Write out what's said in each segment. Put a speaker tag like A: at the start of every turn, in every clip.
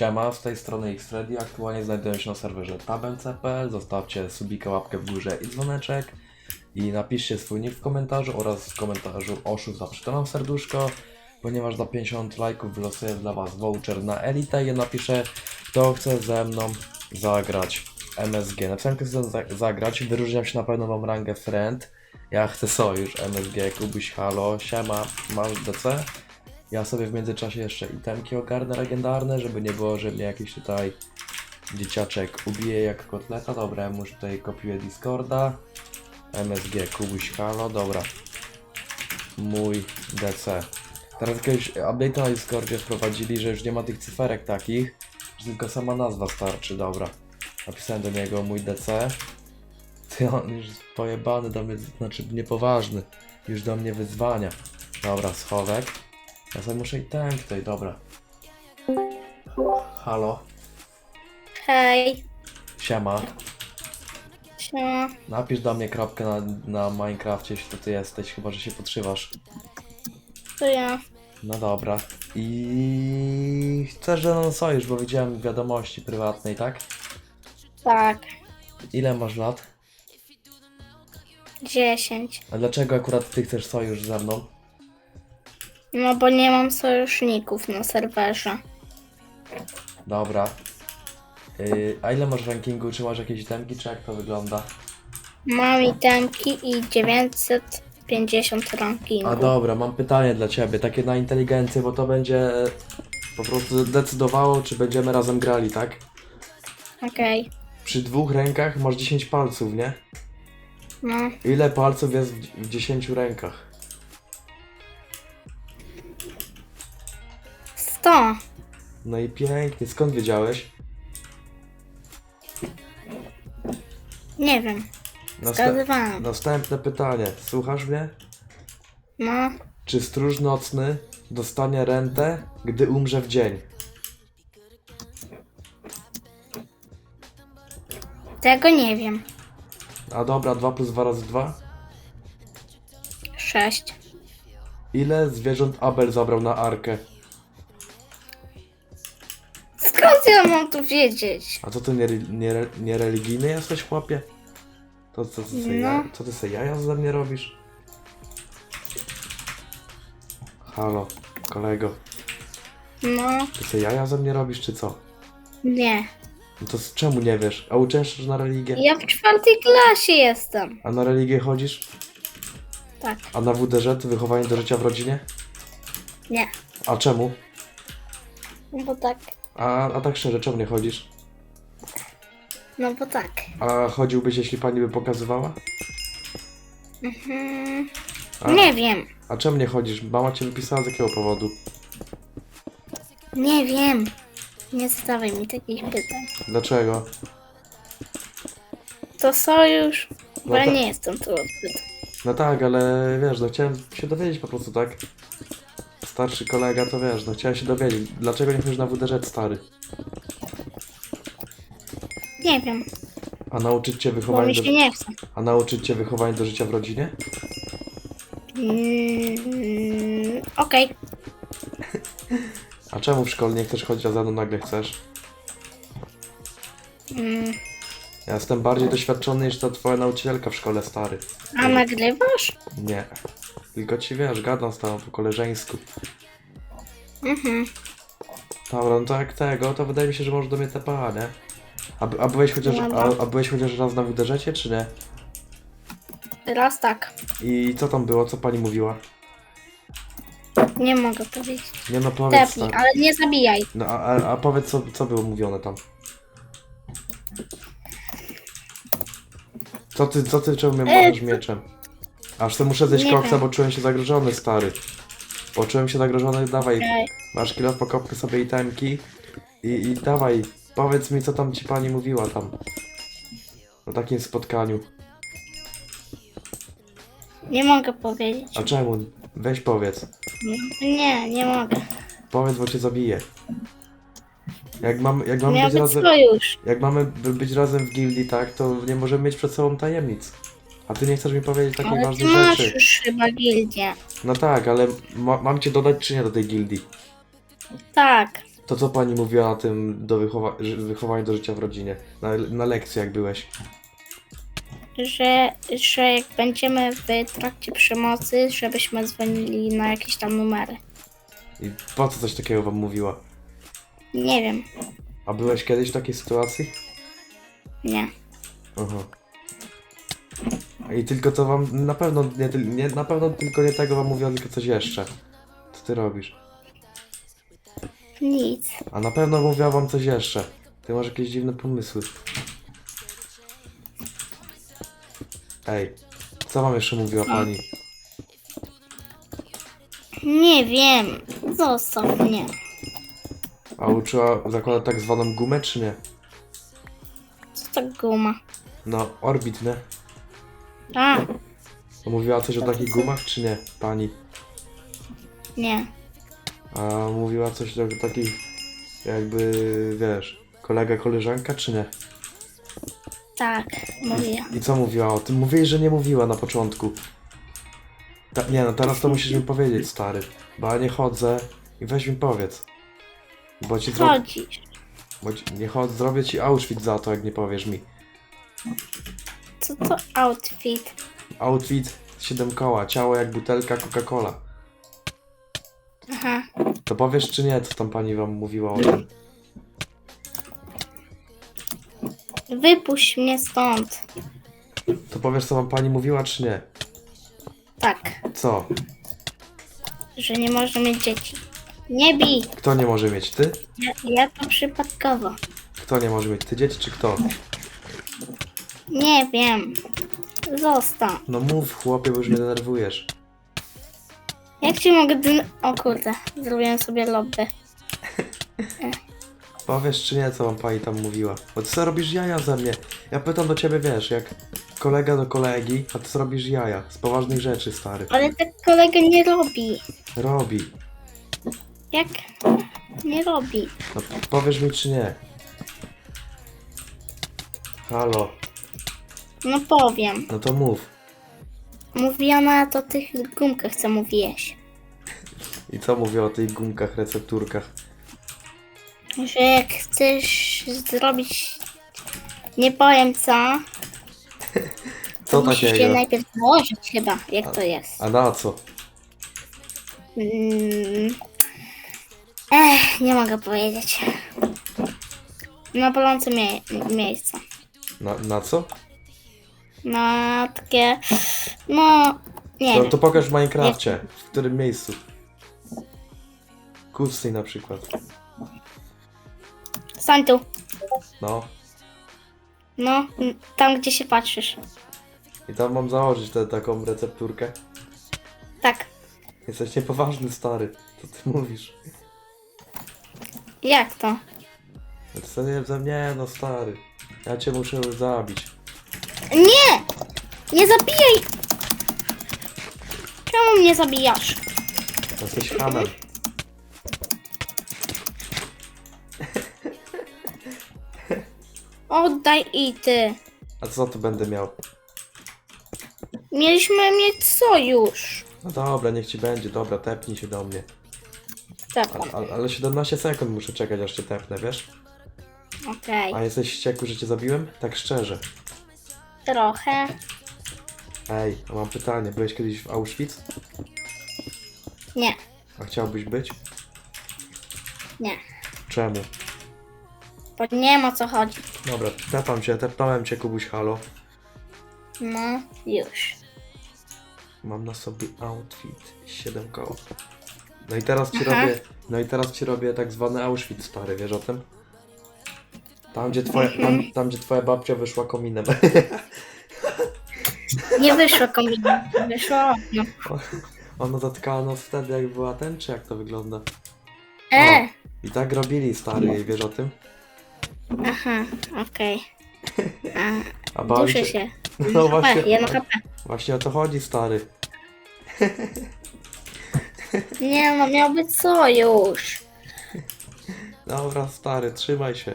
A: Siema, z tej strony X-Ready. Aktualnie znajduję się na serwerze tabem.cpl. Zostawcie subika, łapkę w górze i dzwoneczek. I napiszcie swój nick w komentarzu oraz w komentarzu oszust za serduszko. Ponieważ za 50 lajków wylosuję dla Was voucher na Elite. Ja napiszę, kto chce ze mną zagrać MSG. Napisałem, kto chce za- zagrać. Wyróżniam się na pewno, mam rangę friend. Ja chcę sojusz MSG, Kubuś, halo, siema, masz DC? Ja sobie w międzyczasie jeszcze itemki ogarnę legendarne, żeby nie było, że mnie jakiś tutaj dzieciaczek ubije jak kotleta. Dobra, ja mu już tutaj kopiuję Discorda. MSG, Kubuś, halo, dobra. Mój DC. Teraz jakiegoś update'a na Discordzie wprowadzili, że już nie ma tych cyferek takich, że tylko sama nazwa starczy, dobra. Napisałem do niego mój DC. Ty, on już pojebany do mnie, znaczy niepoważny. Już do mnie wyzwania. Dobra, schowek. Ja sobie muszę i ten tutaj, dobra. Halo,
B: Hej,
A: siema.
B: siema.
A: Napisz do mnie kropkę na, na Minecrafcie, jeśli to ty jesteś, chyba że się podszywasz.
B: To ja.
A: No dobra. I chcesz ze mną sojusz, bo widziałem wiadomości prywatnej, tak?
B: Tak,
A: Ile masz lat?
B: 10.
A: A dlaczego akurat ty chcesz sojusz ze mną?
B: No bo nie mam sojuszników na serwerze.
A: Dobra. Yy, a ile masz rankingu? Czy masz jakieś itemki, czy jak to wygląda?
B: Mam itemki i 950 rankingu.
A: A dobra, mam pytanie dla ciebie, takie na inteligencję, bo to będzie e, po prostu decydowało, czy będziemy razem grali, tak?
B: Okej,
A: Przy dwóch rękach masz 10 palców, nie?
B: no.
A: Ile palców jest w, w 10 rękach?
B: 100.
A: No i pięknie, skąd wiedziałeś?
B: Nie wiem, wskazywałam.
A: następne pytanie, słuchasz mnie?
B: No,
A: Czy stróż nocny dostanie rentę, gdy umrze w dzień?
B: tego nie wiem.
A: A dobra, 2 plus 2 razy 2?
B: 6.
A: Ile zwierząt Abel zabrał na arkę?
B: Skąd ja mam tu wiedzieć?
A: A co ty nie, nie, nie religijny jesteś, chłopie? To co ty se, ja,
B: No.
A: co ty se jaja ze mnie robisz? Halo, kolego,
B: No,
A: ty se jaja ze mnie robisz, czy co?
B: nie.
A: No to z czemu nie wiesz? A uczęszczasz na religię?
B: Ja w czwartej klasie jestem.
A: A na religię chodzisz?
B: Tak,
A: A na WDŻ, wychowanie do życia w rodzinie?
B: nie.
A: A czemu?
B: No bo tak.
A: A, a tak szczerze, czemu nie chodzisz?
B: No bo tak.
A: A chodziłbyś, jeśli pani by pokazywała?
B: Mhm.
A: A,
B: Nie wiem.
A: a czemu nie chodzisz? Mama cię wypisała z jakiego powodu?
B: Nie wiem. Nie zadawaj mi takich pytań.
A: Dlaczego?
B: To sojusz? Bo
A: No
B: ja
A: to-
B: nie jestem tu odbyt.
A: No tak, ale wiesz, no chciałem się dowiedzieć po prostu, tak? Starszy kolega, to wiesz, no chciałem się dowiedzieć. Dlaczego nie chodzisz na WDŻ, stary?
B: Nie wiem,
A: A nauczyć cię
B: bo
A: wychowania
B: mi
A: do...
B: się nie chce.
A: A nauczyć cię wychowania do życia w rodzinie?
B: Mm, Okej,
A: A czemu w szkole nie chcesz chodzić, a za mną nagle chcesz?
B: Mm,
A: Ja jestem bardziej doświadczony niż ta twoja nauczycielka w szkole, stary.
B: a nagrywasz?
A: Nie. Tylko ci wiesz, gadam z tobą po koleżeńsku.
B: Mhm.
A: Dobra, no to jak tego, to wydaje mi się, że możesz do mnie TPA, nie? A, a, byłeś chociaż, a, a byłeś chociaż raz na WDŻ, czy nie?
B: Teraz tak.
A: I co tam było, co pani mówiła?
B: Nie mogę powiedzieć.
A: Nie no, powiedz
B: Tepnij,
A: stary.
B: ale nie zabijaj.
A: No a, a, a powiedz, co, co było mówione tam? Co ty, co ty, czemu mnie
B: E,
A: mieczem? Aż to muszę zjeść
B: Nie
A: koksa,
B: wiem.
A: bo czułem się zagrożony, stary. Poczułem się zagrożony, dawaj,
B: Okej.
A: masz kilo sobie itemki i, i dawaj, powiedz mi, co tam ci pani mówiła tam. Na takim spotkaniu.
B: Nie mogę powiedzieć.
A: A czemu? Weź powiedz.
B: Nie, nie mogę.
A: Powiedz, bo cię zabiję. Jak, mam, jak mamy
B: Miał
A: być
B: być
A: razem...
B: sojusz.
A: Jak mamy by- być razem w gildii, tak, to nie możemy mieć przed sobą tajemnic. A ty nie chcesz mi powiedzieć takich
B: Ale ty
A: ważnych
B: masz
A: rzeczy.
B: już chyba gildię.
A: No tak, ale ma mam cię dodać czy nie do tej gildii?
B: Tak.
A: To co pani mówiła na tym do wychowa ży- wychowania do życia w rodzinie? Na, na lekcji jak byłeś?
B: Że, że jak będziemy w trakcie przemocy, żebyśmy dzwonili na jakieś tam numery.
A: I po co coś takiego wam mówiła?
B: Nie wiem,
A: A byłeś kiedyś w takiej sytuacji?
B: nie.
A: Aha. I tylko to wam na pewno nie, nie na pewno tylko nie tego wam mówiła, tylko coś jeszcze. Co ty robisz?
B: Nic.
A: A na pewno mówiła wam coś jeszcze. Ty masz jakieś dziwne pomysły. Ej, co wam jeszcze mówiła pani?
B: Nie wiem. Zostaw mnie.
A: A uczyła zakładać tak zwaną gumę, czy nie?
B: Co to guma?
A: No, orbit, nie?
B: A,
A: To mówiła coś o takich gumach, czy nie? Pani.
B: nie.
A: A mówiła coś o takich, jakby, wiesz, kolega, koleżanka, czy nie?
B: Tak, mówię.
A: I co mówiła o tym? Mówiłeś, że nie mówiła na początku. Ta, nie no, teraz to musisz mi powiedzieć, stary. Bo ja nie chodzę i weź mi powiedz. Bo ci zrobię...
B: Chodzisz.
A: Bo ci, nie chodź, zrobię ci Auschwitz za to, jak nie powiesz mi.
B: Co to outfit?
A: Outfit, 7 koła, ciało jak butelka Coca-Cola.
B: Aha.
A: To powiesz czy nie, co tam pani wam mówiła o tym?
B: Wypuść mnie stąd.
A: To powiesz, co wam pani mówiła, czy nie?
B: Tak,
A: Co?
B: że nie można mieć dzieci. Nie bij.
A: Kto nie może mieć? Ty?
B: Ja, ja to przypadkowo.
A: Kto nie może mieć? Ty dzieci, czy kto?
B: Nie wiem. Zostaw.
A: No mów, chłopie, bo już mnie denerwujesz.
B: Jak ci mogę dyn... O kurde, zrobiłem sobie lobby.
A: Powiesz czy nie, co wam pani tam mówiła? Bo ty co robisz jaja ze mnie? Ja pytam do ciebie, wiesz, jak kolega do kolegi, a ty co robisz jaja? Z poważnych rzeczy, stary.
B: Ale tak kolega nie robi.
A: Robi.
B: Jak? Nie robi.
A: No powiesz mi czy nie? Halo,
B: No powiem.
A: no to mów.
B: Mówiona to tych gumkach, co mówiłeś.
A: I co mówię o tych gumkach, recepturkach?
B: Że jak chcesz zrobić... Nie powiem co.
A: Co
B: to musisz się
A: takiego?
B: najpierw założyć chyba, jak to jest.
A: A na co?
B: Mm. Ech, nie mogę powiedzieć. Na bolące mie miejsca.
A: Na, na co?
B: Na takie... No... Nie
A: To,
B: wiem.
A: to pokaż w Minecrafcie. W którym miejscu? Kucnij na przykład.
B: Stań tu.
A: No.
B: No, tam gdzie się patrzysz.
A: I tam mam założyć tę taką recepturkę.
B: Tak.
A: Jesteś niepoważny, stary. Co ty mówisz?
B: Jak to?
A: No Co nie ze mnie, no stary. Ja cię muszę zabić.
B: Nie! Nie zabijaj! Czemu mnie zabijasz?
A: Jesteś hamem.
B: Oddaj i ty.
A: A co tu będę miał?
B: Mieliśmy mieć sojusz.
A: No dobra, niech ci będzie. Dobra, tepnij się do mnie.
B: Tak,
A: A, a, ale 17 sekund muszę czekać, aż cię tepnę, wiesz?
B: okej.
A: A jesteś wściekły, że cię zabiłem? Tak szczerze.
B: Trochę.
A: Ej, a mam pytanie. Byłeś kiedyś w Auschwitz?
B: Nie,
A: A chciałbyś być?
B: nie.
A: Czemu?
B: Bo nie ma co chodzi.
A: Dobra, tepam cię, tepnąłem cię, Kubuś, halo.
B: No, już.
A: Mam na sobie outfit 7 koła. No i teraz ci
B: Aha.
A: robię, no i teraz ci robię tak zwany Auschwitz stary, wiesz o tym? Tam gdzie twoja, tam, tam, gdzie twoja babcia wyszła kominem.
B: Nie wyszło kombina. Wyszło okno.
A: Ona zatkała nos wtedy jak była ten, czy jak to wygląda?
B: E!
A: I tak robili stary, jej, wiesz o tym?
B: Aha, okej.
A: A
B: A,
A: bali
B: Duszę się.
A: No właśnie,
B: HP, jedno HP.
A: właśnie o to chodzi stary.
B: Nie no, miał być sojusz.
A: Dobra stary, trzymaj się.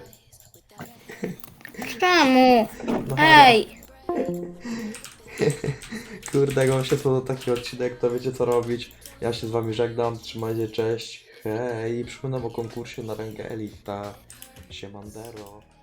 B: Czemu?
A: No,
B: Ej!
A: Kurde, jak wam się podoba taki odcinek, to wiecie co robić. Ja się z wami żegnam, trzymajcie, cześć. Hej, przypominam o konkursie na rangę Elita. Siemandero.